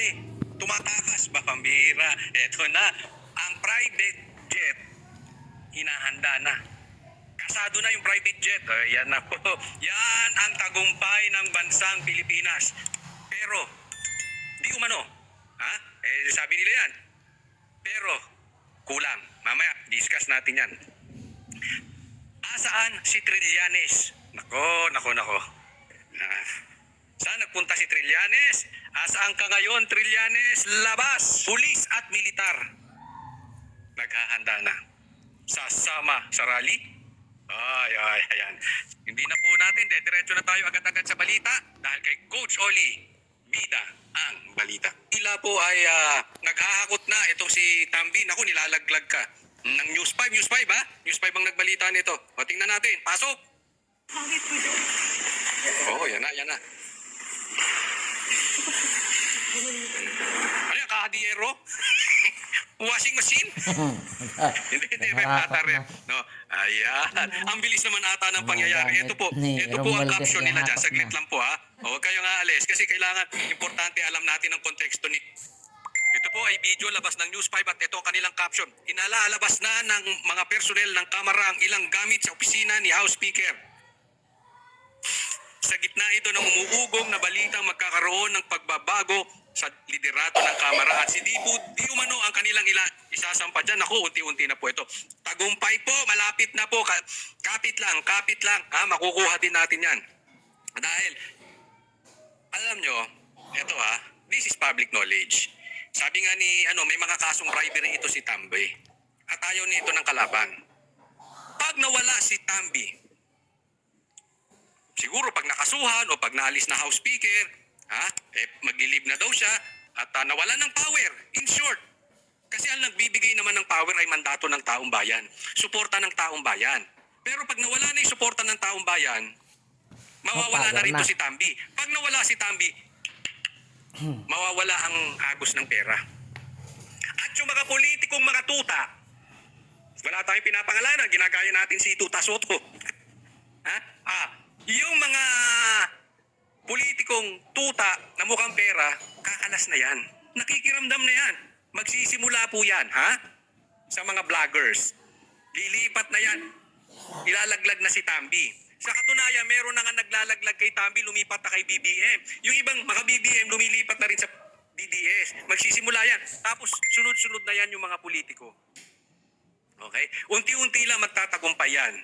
Eh, tumatakas ba pambira? Eto na, ang private jet, hinahanda na. Kasado na yung private jet. Oh, yan na po. Yan ang tagumpay ng bansang Pilipinas. Pero, di umano. Ha? Eh, sabi nila yan. Pero, kulang. Mamaya, discuss natin yan. Asaan si Trillanes? Nako, nako, nako. Ah, saan nagpunta si Trillanes? Asaan ka ngayon, Trillanes? Labas! Pulis at militar. Naghahanda na. Sasama sa rally? Ay, ay, ayan. Hindi na po natin, dediretso na tayo agad-agad sa balita dahil kay Coach Oli, bida ang balita. Tila po ay ah, naghahakot na itong si Tambi. Naku, nilalaglag ka. Ng News 5, News 5 ha? News 5 ang nagbalita nito. O, tingnan natin. Pasok! Oo, oh, yan na, yan na. Ano kahadiyero? Washing machine? hindi, hindi, may bata. No, ayan. Ang bilis naman ata ng pangyayari. Ito po, ito po ang caption nila dyan. Saglit lang po ha. O, Huwag kayong aalis kasi kailangan, importante alam natin ang konteksto ni ito po ay video labas ng News 5 at ito ang kanilang caption. Inalalabas na ng mga personel ng Kamara ang ilang gamit sa opisina ni House Speaker. Sa gitna ito ng umuugong na balitang magkakaroon ng pagbabago sa liderato ng Kamara at si Dibu, di umano ang kanilang ila, isasampa dyan. Ako, unti-unti na po ito. Tagumpay po, malapit na po. Ka- kapit lang, kapit lang. Ha, makukuha din natin yan. Dahil, alam nyo, ito ha, this is public knowledge. Sabi nga ni, ano, may mga kasong bribery ito si Tambi. At ayaw nito ng kalaban. Pag nawala si Tambi, siguro pag nakasuhan o pag naalis na House Speaker, ha, eh, maglilib na daw siya at ah, nawala ng power. In short, kasi ang nagbibigay naman ng power ay mandato ng taong bayan. Suporta ng taong bayan. Pero pag nawala na yung suporta ng taong bayan, mawawala na rito na. si Tambi. Pag nawala si Tambi, mawawala ang agos ng pera. At yung mga politikong mga tuta, wala tayong pinapangalanan, ginagaya natin si Tuta Soto. ha? Ah, yung mga politikong tuta na mukhang pera, kakalas na yan. Nakikiramdam na yan. Magsisimula po yan, ha? Sa mga vloggers. Lilipat na yan. Ilalaglag na si Tambi. Sa katunayan, meron na nga naglalaglag kay Tambi, lumipat na kay BBM. Yung ibang mga BBM lumilipat na rin sa DDS. Magsisimula yan. Tapos sunod-sunod na yan yung mga politiko. Okay? Unti-unti lang magtatagumpay yan.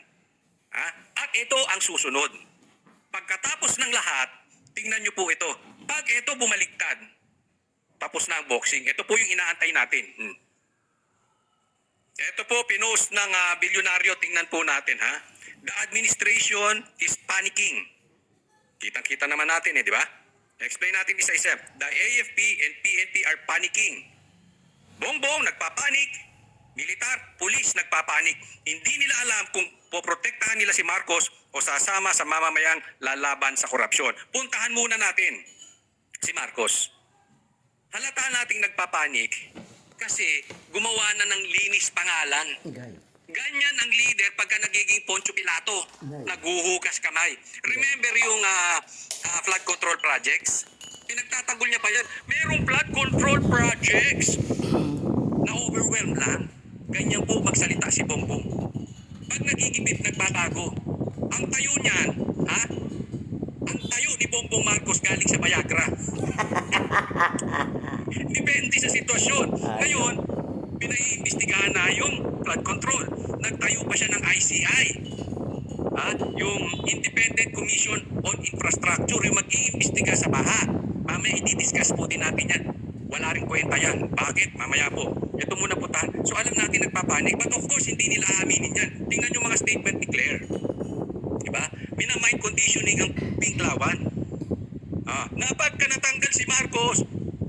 Ha? At ito ang susunod. Pagkatapos ng lahat, tingnan nyo po ito. Pag ito bumaliktad, tapos na ang boxing. Ito po yung inaantay natin. Hmm. Ito po, pinost ng ah, bilyonaryo. Tingnan po natin, ha? The administration is panicking. Kitang-kita naman natin, eh, di ba? Explain natin isa-isa. The AFP and PNP are panicking. Bongbong, nagpapanik. Militar, pulis, nagpapanik. Hindi nila alam kung poprotektahan nila si Marcos o sasama sa mamamayang lalaban sa korupsyon. Puntahan muna natin si Marcos. Halata nating nagpapanik kasi gumawa na ng linis pangalan. Ganyan ang leader pagka nagiging Poncio Pilato. Naguhugas kamay. Remember yung ah, ah, flood control projects? Pinagtatagol niya pa yan. Merong flood control projects. Na-overwhelm lang. Ganyan po magsalita si Bongbong. Pag nagigipit, nagbabago. Ang tayo niyan, ha? Ang tayo ni Bongbong Marcos galing sa Viagra. Depende sa sitwasyon. Ngayon, pinaiimbestigahan na yung flood control. Nagtayo pa siya ng ICI. Ha? Yung Independent Commission on Infrastructure, yung mag-iimbestiga sa baha. Mamaya i-discuss po din natin yan. Wala rin kwenta yan. Bakit? Mamaya po. Ito muna po tayo. So alam natin nagpapanik. But of course, hindi nila aaminin yan. Tingnan yung mga statement ni Claire. Minamind conditioning ang pinklawan. Ah, na pagka natanggal si Marcos,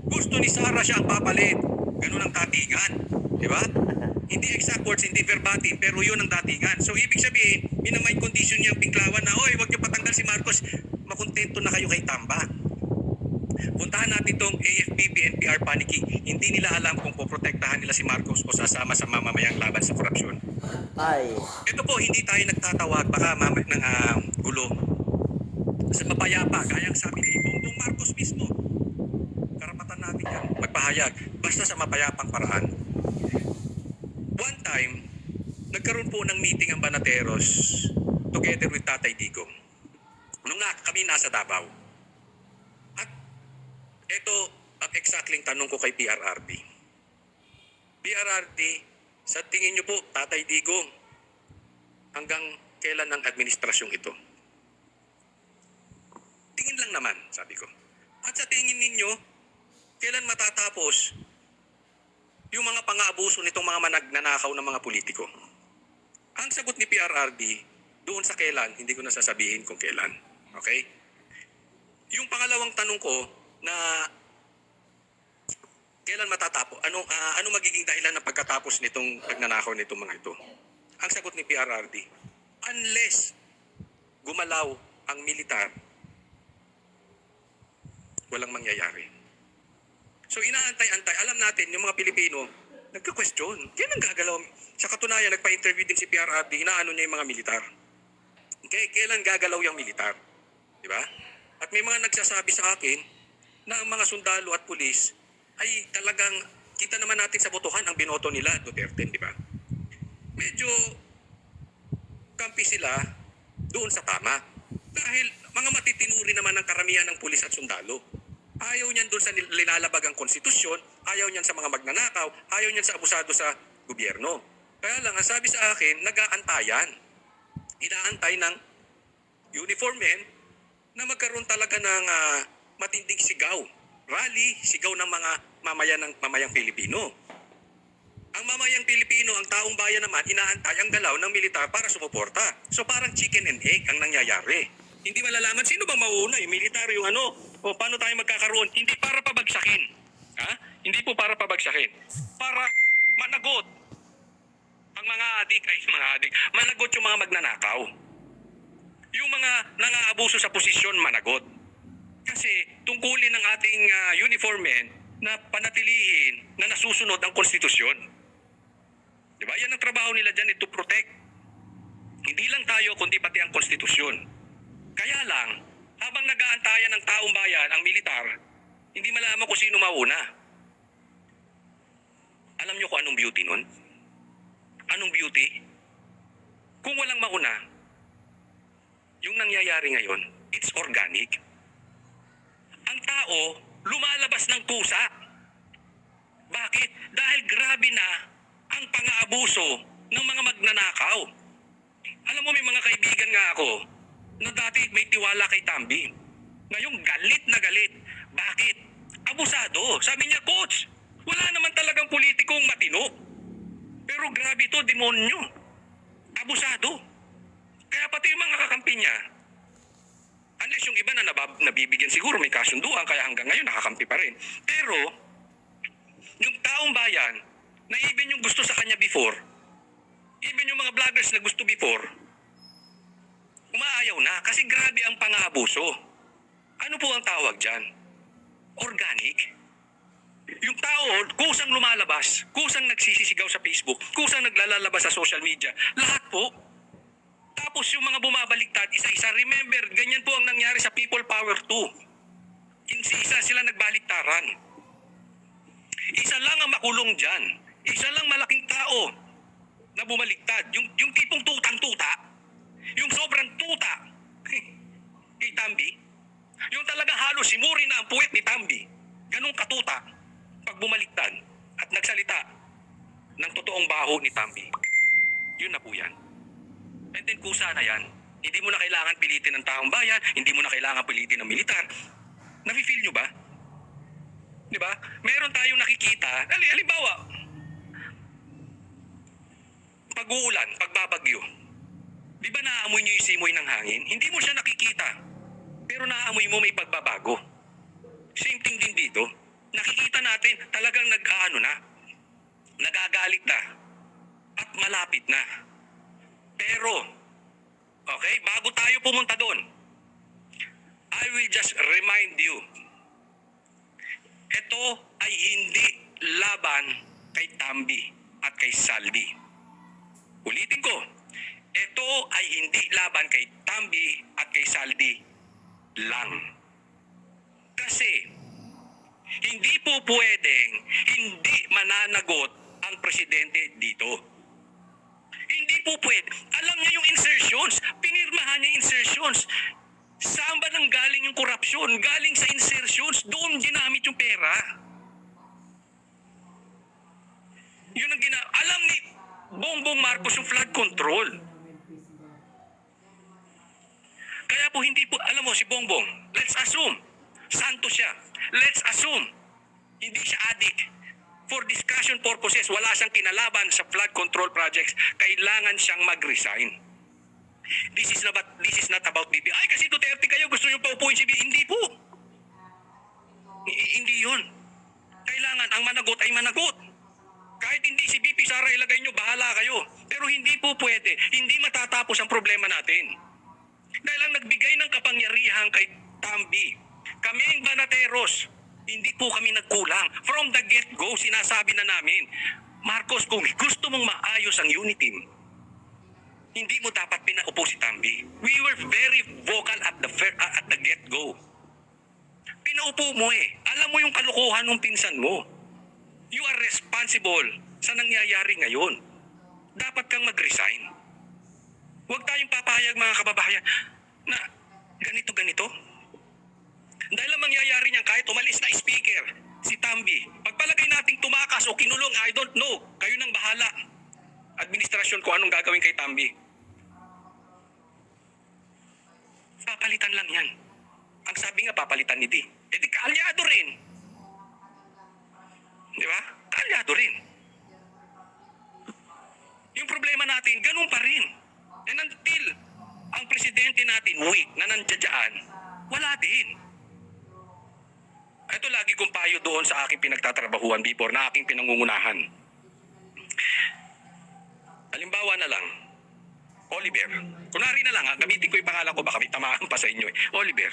gusto ni Sara siya ang papalit. Ganun ang datingan. Di ba? hindi exact words, hindi verbatim, pero yun ang datingan. So, ibig sabihin, minamind condition niya ang pinklawan na, oy, wag niyo patanggal si Marcos, makontento na kayo kay Tamba. Puntahan natin itong AFP, PNPR panicking. Hindi nila alam kung poprotektahan nila si Marcos o sasama sa mamamayang laban sa korupsyon. Ay. Ito po, hindi tayo nagtatawag baka mamay ng ah, gulo. Sa mapayapa, gaya ang sabi ni Bongbong Marcos mismo, karapatan natin yan, magpahayag, basta sa mapayapang paraan. One time, nagkaroon po ng meeting ang Banateros together with Tatay Digong. Nung na, kami nasa Davao. Ito ang exactly tanong ko kay PRRD. PRRD, sa tingin niyo po, Tatay Digong, hanggang kailan ang administrasyong ito? Tingin lang naman, sabi ko. At sa tingin ninyo, kailan matatapos yung mga pang-aabuso nitong mga managnanakaw ng mga politiko? Ang sagot ni PRRD, doon sa kailan, hindi ko na sasabihin kung kailan. Okay? Yung pangalawang tanong ko na kailan matatapo? Ano ah, ano magiging dahilan ng pagkatapos nitong pagnanakaw nitong mga ito? Ang sagot ni PRRD, unless gumalaw ang militar, walang mangyayari. So inaantay-antay. Alam natin, yung mga Pilipino, nagka-question. Kailan gagalaw? Sa katunayan, nagpa-interview din si PRRD, inaano niya yung mga militar. Okay, kailan gagalaw yung militar? Di ba? At may mga nagsasabi sa akin na ang mga sundalo at pulis ay talagang kita naman natin sa botohan ang binoto nila, Duterte, di ba? Medyo kampi sila doon sa tama. Dahil mga matitinuri naman ang karamihan ng pulis at sundalo. Ayaw niyan doon sa nilalabag ang konstitusyon, ayaw niyan sa mga magnanakaw, ayaw niyan sa abusado sa gobyerno. Kaya lang, ang sabi sa akin, nag-aantayan. Inaantay ng uniform men na magkaroon talaga ng ah, matinding sigaw. Rally, sigaw ng mga mamayan ng mamayang Pilipino. Ang mamayang Pilipino, ang taong bayan naman, inaantay ang galaw ng militar para sumuporta. So parang chicken and egg ang nangyayari. Hindi malalaman sino ba mauuna, yung militar, yung ano, o paano tayo magkakaroon. Hindi para pabagsakin. Ha? Hindi po para pabagsakin. Para managot ang mga adik, ay mga adik, managot yung mga magnanakaw. Yung mga nangaabuso sa posisyon, managot. Kasi tungkulin ng ating ah, uniform men na panatilihin na nasusunod ang konstitusyon. Di ba? Yan ang trabaho nila dyan, eh, to protect. Hindi lang tayo, kundi pati ang konstitusyon. Kaya lang, habang nag-aantayan ng taong bayan ang militar, hindi malaman kung sino mauna. Alam niyo kung anong beauty nun? Anong beauty? Kung walang mauna, yung nangyayari ngayon, it's organic. Ang tao, lumalabas ng kusa. Bakit? Dahil grabe na ang pang-aabuso ng mga magnanakaw. Alam mo, may mga kaibigan nga ako na dati may tiwala kay Tambi. Ngayon, galit na galit. Bakit? Abusado. Sabi niya, Coach, wala naman talagang politikong matino. Pero grabe to, demonyo. Abusado. Kaya pati yung mga kakampi niya, unless yung iba na nabab- nabibigyan siguro may kasunduan, kaya hanggang ngayon nakakampi pa rin. Pero, yung taong bayan, na even yung gusto sa kanya before, even yung mga vloggers na gusto before, umaayaw na kasi grabe ang pang-aabuso. Ano po ang tawag dyan? Organic? Yung tao, kusang lumalabas, kusang nagsisisigaw sa Facebook, kusang naglalalabas sa social media, lahat po. Tapos yung mga bumabaliktad, isa-isa, remember, ganyan po ang nangyari sa People Power 2. Insi-isa sila nagbaliktaran. Isa lang ang makulong dyan. Isa lang malaking tao na bumaliktad. Yung, yung tipong tutang-tuta, yung sobrang tuta kay Tambi, yung talagang halos simuri na ang puwet ni Tambi, ganun katuta pag bumaliktad at nagsalita ng totoong baho ni Tambi. Yun na po yan. And then kusa na yan. Hindi mo na kailangan pilitin ng taong bayan, hindi mo na kailangan pilitin ng militar. Nafe-feel nyo ba? Di ba? Meron tayong nakikita, ali, halimbawa, pag-uulan, pagbabagyo. Di ba naaamoy nyo yung simoy ng hangin? Hindi mo siya nakikita. Pero naaamoy mo may pagbabago. Same thing din dito. Nakikita natin talagang nag-ano na. Nagagalit na. At malapit na. Pero, okay, bago tayo pumunta doon, I will just remind you, ito ay hindi laban kay Tambi at kay Saldi. Ulitin ko, ito ay hindi laban kay Tambi at kay Saldi lang. Kasi, Hindi po pwedeng hindi mananagot ang presidente dito. Hindi po pwede. Alam niya yung insertions. Pinirmahan niya insertions. Saan ba nang galing yung korupsyon? Galing sa insertions. Doon ginamit yung pera. Yun ang gina... Alam ni Bongbong Marcos yung flood control. Kaya po hindi po... Alam mo, si Bongbong, let's assume, santo siya. Let's assume, hindi siya adik. For discussion purposes, wala siyang kinalaban sa flood control projects. Kailangan siyang mag-resign. This is not this is not about BB. Ay, kasi Duterte kayo, gusto niyo paupuin si BB. Hindi po. Hindi yun. Kailangan ang managot ay managot. Kahit hindi si BP Sara ilagay nyo, bahala kayo. Pero hindi po pwede. Hindi matatapos ang problema natin. Dahil ang nagbigay ng kapangyarihan kay Tambi, kaming banateros, hindi po kami nagkulang. From the get-go, sinasabi na namin, Marcos, kung gusto mong maayos ang unity team, hindi mo dapat pinaupo si Tambi. We were very vocal at the fir- uh, at the get-go. Pinaupo mo eh. Alam mo yung kalukuhan ng pinsan mo. You are responsible sa nangyayari ngayon. Dapat kang mag-resign. Huwag tayong papayag mga kababayan na ganito-ganito. Dahil ang mangyayari niyan kahit umalis na speaker, si Tambi, pagpalagay nating tumakas o kinulong, I don't know. Kayo nang bahala. Administrasyon ko anong gagawin kay Tambi. Papalitan lang yan. Ang sabi nga, papalitan ni Di. E di kaalyado rin. Di ba? Kaalyado rin. Yung problema natin, ganun pa rin. And until ang presidente natin weak na nandiyan, wala din. Ito lagi kong payo doon sa aking pinagtatrabahuan before na aking pinangungunahan. Halimbawa na lang, Oliver. Kunwari na lang, ha, gamitin ko yung pangalan ko, baka may tamaan pa sa inyo eh. Oliver.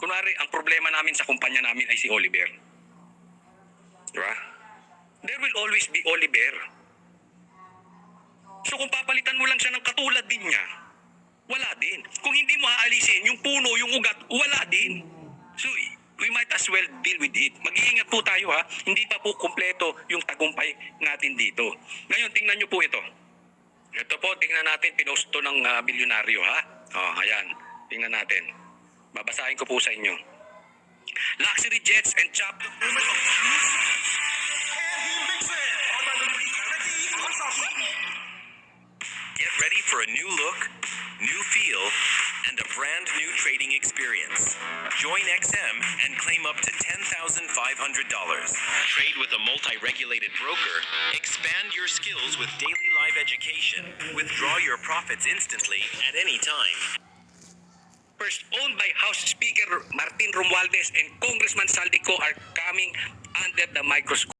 Kunwari, ang problema namin sa kumpanya namin ay si Oliver. Di ba? There will always be Oliver. So kung papalitan mo lang siya ng katulad din niya, wala din. Kung hindi mo aalisin yung puno, yung ugat, wala din. As well deal with it. Mag-iingat po tayo ha. Hindi pa po kumpleto yung tagumpay natin dito. Ngayon, tingnan nyo po ito. Ito po, tingnan natin, pinost to ng ah, bilyonaryo ha. Oh, ayan. Tingnan natin. Babasahin ko po sa inyo. Luxury jets and chop. Get ready for a new look, new feel, and a brand new trading experience. Join XM and claim up to $10,500. Trade with a multi regulated broker, expand your skills with daily live education, withdraw your profits instantly at any time. First owned by House Speaker Martin Romualdez and Congressman Saldico are coming under the microscope.